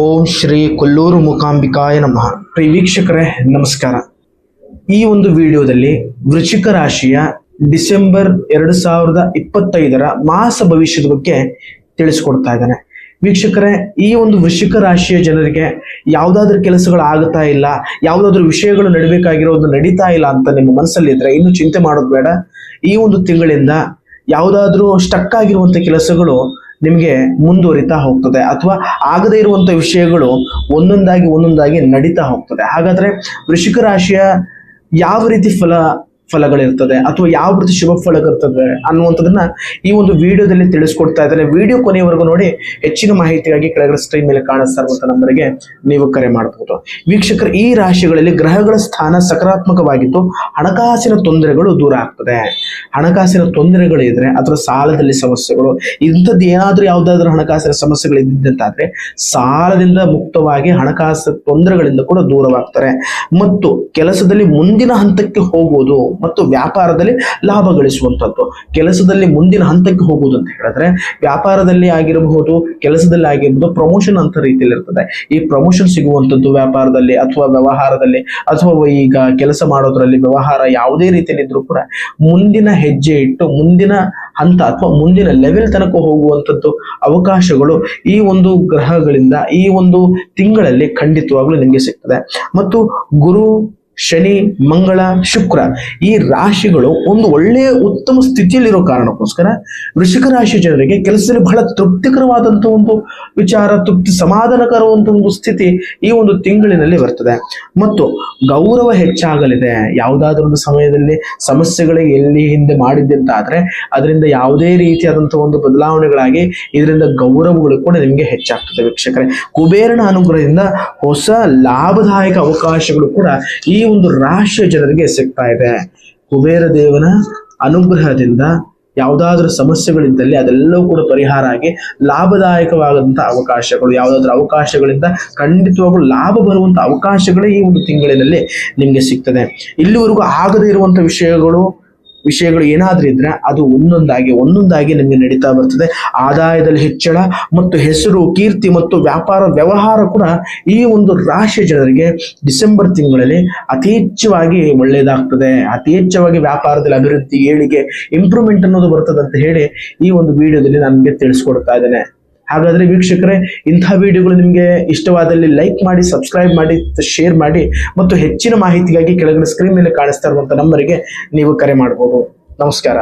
ಓಂ ಶ್ರೀ ಕೊಲ್ಲೂರು ಮೂಕಾಂಬಿಕಾಯ ನಮಃ. ಪ್ರಿಯ ವೀಕ್ಷಕರೇ, ನಮಸ್ಕಾರ. ಈ ಒಂದು ವಿಡಿಯೋದಲ್ಲಿ ವೃಶ್ಚಿಕ ರಾಶಿಯ ಡಿಸೆಂಬರ್ ಎರಡು ಸಾವಿರದ ಇಪ್ಪತ್ತೈದರ ಮಾಸ ಭವಿಷ್ಯದ ಬಗ್ಗೆ ತಿಳಿಸ್ಕೊಡ್ತಾ ಇದ್ದಾನೆ. ವೀಕ್ಷಕರೇ, ಈ ಒಂದು ವೃಶ್ಚಿಕ ರಾಶಿಯ ಜನರಿಗೆ ಯಾವುದಾದ್ರೂ ಕೆಲಸಗಳು ಆಗುತ್ತಾ ಇಲ್ಲ, ಯಾವುದಾದ್ರೂ ವಿಷಯಗಳು ನಡಬೇಕಾಗಿರೋದು ನಡೀತಾ ಇಲ್ಲ ಅಂತ ನಿಮ್ಮ ಮನಸ್ಸಲ್ಲಿದ್ರೆ ಇನ್ನು ಚಿಂತೆ ಮಾಡೋದು ಬೇಡ. ಈ ಒಂದು ತಿಂಗಳಿಂದ ಯಾವುದಾದ್ರೂ ಸ್ಟಕ್ ಆಗಿರುವಂತ ಕೆಲಸಗಳು ನಿಮಗೆ ಮುಂದುವರಿತಾ ಹೋಗ್ತದೆ ಅಥವಾ ಆಗದೇ ಇರುವಂಥ ವಿಷಯಗಳು ಒಂದೊಂದಾಗಿ ಒಂದೊಂದಾಗಿ ನಡೀತಾ ಹೋಗ್ತದೆ. ಹಾಗಾದರೆ ವೃಷಿಕ ರಾಶಿಯ ಯಾವ ರೀತಿ ಫಲ ಫಲಗಳಿರ್ತದೆ ಅಥವಾ ಯಾವ ರೀತಿ ಶುಭ ಫಲಗಳಿರ್ತದೆ ಅನ್ನುವಂಥದ್ದನ್ನ ಈ ಒಂದು ವಿಡಿಯೋದಲ್ಲಿ ತಿಳಿಸ್ಕೊಡ್ತಾ ಇದ್ದಾರೆ. ವಿಡಿಯೋ ಕೊನೆಯವರೆಗೂ ನೋಡಿ, ಹೆಚ್ಚಿನ ಮಾಹಿತಿಗಾಗಿ ಕೆಳಗಡೆ ಸ್ಕ್ರೀನ್ ಮೇಲೆ ಕಾಣಿಸ್ತಾ ನಂಬರಿಗೆ ನೀವು ಕರೆ ಮಾಡಬಹುದು ವೀಕ್ಷಕರು ಈ ರಾಶಿಗಳಲ್ಲಿ ಗ್ರಹಗಳ ಸ್ಥಾನ ಸಕಾರಾತ್ಮಕವಾಗಿದ್ದು, ಹಣಕಾಸಿನ ತೊಂದರೆಗಳು ದೂರ ಆಗ್ತದೆ. ಹಣಕಾಸಿನ ತೊಂದರೆಗಳು ಇದ್ರೆ ಅಥವಾ ಸಾಲದಲ್ಲಿ ಸಮಸ್ಯೆಗಳು, ಇಂಥದ್ದು ಏನಾದರೂ ಯಾವುದಾದ್ರೂ ಹಣಕಾಸಿನ ಸಮಸ್ಯೆಗಳು ಇದ್ದಂತಾದ್ರೆ ಸಾಲದಿಂದ ಮುಕ್ತವಾಗಿ ಹಣಕಾಸಿನ ತೊಂದರೆಗಳಿಂದ ಕೂಡ ದೂರವಾಗ್ತಾರೆ. ಮತ್ತು ಕೆಲಸದಲ್ಲಿ ಮುಂದಿನ ಹಂತಕ್ಕೆ ಹೋಗುವುದು ಮತ್ತು ವ್ಯಾಪಾರದಲ್ಲಿ ಲಾಭ ಗಳಿಸುವಂಥದ್ದು. ಕೆಲಸದಲ್ಲಿ ಮುಂದಿನ ಹಂತಕ್ಕೆ ಹೋಗುವುದು ಅಂತ ಹೇಳಿದ್ರೆ, ವ್ಯಾಪಾರದಲ್ಲಿ ಆಗಿರಬಹುದು, ಕೆಲಸದಲ್ಲಿ ಆಗಿರ್ಬೋದು ಪ್ರಮೋಷನ್ ಅಂತ ರೀತಿಯಲ್ಲಿ ಇರ್ತದೆ. ಈ ಪ್ರಮೋಷನ್ ಸಿಗುವಂಥದ್ದು ವ್ಯಾಪಾರದಲ್ಲಿ ಅಥವಾ ವ್ಯವಹಾರದಲ್ಲಿ, ಅಥವಾ ಈಗ ಕೆಲಸ ಮಾಡೋದ್ರಲ್ಲಿ ವ್ಯವಹಾರ ಯಾವುದೇ ರೀತಿಯಲ್ಲಿ ಇದ್ರೂ ಕೂಡ ಮುಂದಿನ ಹೆಜ್ಜೆ ಇಟ್ಟು, ಮುಂದಿನ ಹಂತ ಅಥವಾ ಮುಂದಿನ ಲೆವೆಲ್ ತನಕ ಹೋಗುವಂಥದ್ದು ಅವಕಾಶಗಳು ಈ ಒಂದು ಗ್ರಹಗಳಿಂದ ಈ ಒಂದು ತಿಂಗಳಲ್ಲಿ ಖಂಡಿತವಾಗ್ಲೂ ನಿಮಗೆ ಸಿಗ್ತದೆ. ಮತ್ತು ಗುರು ಶನಿ, ಮಂಗಳ, ಶುಕ್ರ ಈ ರಾಶಿಗಳು ಒಂದು ಒಳ್ಳೆಯ ಉತ್ತಮ ಸ್ಥಿತಿಯಲ್ಲಿರೋ ಕಾರಣಕ್ಕೋಸ್ಕರ ವೃಷಿಕ ರಾಶಿ ಜನರಿಗೆ ಕೆಲಸದಲ್ಲಿ ಬಹಳ ತೃಪ್ತಿಕರವಾದಂಥ ಒಂದು ವಿಚಾರ, ತೃಪ್ತಿ ಸಮಾಧಾನಕರವಂತ ಒಂದು ಸ್ಥಿತಿ ಈ ಒಂದು ತಿಂಗಳಿನಲ್ಲಿ ಬರ್ತದೆ. ಮತ್ತು ಗೌರವ ಹೆಚ್ಚಾಗಲಿದೆ. ಯಾವುದಾದ್ರೂ ಒಂದು ಸಮಯದಲ್ಲಿ ಸಮಸ್ಯೆಗಳು ಎಲ್ಲಿ ಹಿಂದೆ ಮಾಡಿದ್ದೆ ಆದ್ರೆ ಅದರಿಂದ ಯಾವುದೇ ರೀತಿಯಾದಂತಹ ಒಂದು ಬದಲಾವಣೆಗಳಾಗಿ ಇದರಿಂದ ಗೌರವಗಳು ಕೂಡ ನಿಮಗೆ ಹೆಚ್ಚಾಗ್ತದೆ ವೀಕ್ಷಕರೇ. ಕುಬೇರನ ಅನುಗ್ರಹದಿಂದ ಹೊಸ ಲಾಭದಾಯಕ ಅವಕಾಶಗಳು ಕೂಡ ಈ ಒಂದು ರಾಶಿಯ ಜನರಿಗೆ ಸಿಗ್ತಾ ಇದೆ. ಕುಬೇರ ದೇವನ ಅನುಗ್ರಹದಿಂದ ಯಾವುದಾದ್ರೂ ಸಮಸ್ಯೆಗಳಿದ್ದಲ್ಲಿ ಅದೆಲ್ಲವೂ ಕೂಡ ಪರಿಹಾರ ಆಗಿ ಲಾಭದಾಯಕವಾದಂತಹ ಅವಕಾಶಗಳು, ಯಾವುದಾದ್ರೂ ಅವಕಾಶಗಳಿಂದ ಖಂಡಿತವಾಗ್ಲೂ ಲಾಭ ಬರುವಂತಹ ಅವಕಾಶಗಳೇ ಈ ಒಂದು ತಿಂಗಳಿನಲ್ಲಿ ನಿಮಗೆ ಸಿಗ್ತದೆ. ಇಲ್ಲಿವರೆಗೂ ಆಗದೇ ಇರುವಂತಹ ವಿಷಯಗಳು ವಿಷಯಗಳು ಏನಾದರೂ ಇದ್ರೆ ಅದು ಒಂದೊಂದಾಗಿ ಒಂದೊಂದಾಗಿ ನಿಮಗೆ ನಡೀತಾ ಬರ್ತದೆ. ಆದಾಯದಲ್ಲಿ ಹೆಚ್ಚಳ ಮತ್ತು ಹೆಸರು, ಕೀರ್ತಿ ಮತ್ತು ವ್ಯಾಪಾರ, ವ್ಯವಹಾರ ಕೂಡ ಈ ಒಂದು ರಾಶಿ ಜನರಿಗೆ ಡಿಸೆಂಬರ್ ತಿಂಗಳಲ್ಲಿ ಅತಿ ಹೆಚ್ಚವಾಗಿ ಒಳ್ಳೆಯದಾಗ್ತದೆ. ಅತಿ ಹೆಚ್ಚವಾಗಿ ವ್ಯಾಪಾರದಲ್ಲಿ ಅಭಿವೃದ್ಧಿ, ಏಳಿಗೆ ಇಂಪ್ರೂವ್ಮೆಂಟ್ ಅನ್ನೋದು ಬರ್ತದೆ ಅಂತ ಹೇಳಿ ಈ ಒಂದು ವಿಡಿಯೋದಲ್ಲಿ ನಾನು ತಿಳಿಸ್ಕೊಡ್ತಾ ಇದ್ದೇನೆ. ಹಾಗಾದ್ರೆ ವೀಕ್ಷಕರೇ, ಇಂಥ ವಿಡಿಯೋಗಳು ನಿಮಗೆ ಇಷ್ಟವಾದಲ್ಲಿ ಲೈಕ್ ಮಾಡಿ ಸಬ್ಸ್ಕ್ರೈಬ್ ಮಾಡಿ ಶೇರ್ ಮಾಡಿ ಮತ್ತು ಹೆಚ್ಚಿನ ಮಾಹಿತಿಗಾಗಿ ಕೆಳಗಿನ ಸ್ಕ್ರೀನ್ ಮೇಲೆ ಕಾಣಿಸ್ತಾ ಇರುವಂಥ ನಂಬರಿಗೆ ನೀವು ಕರೆ ಮಾಡ್ಬೋದು. ನಮಸ್ಕಾರ.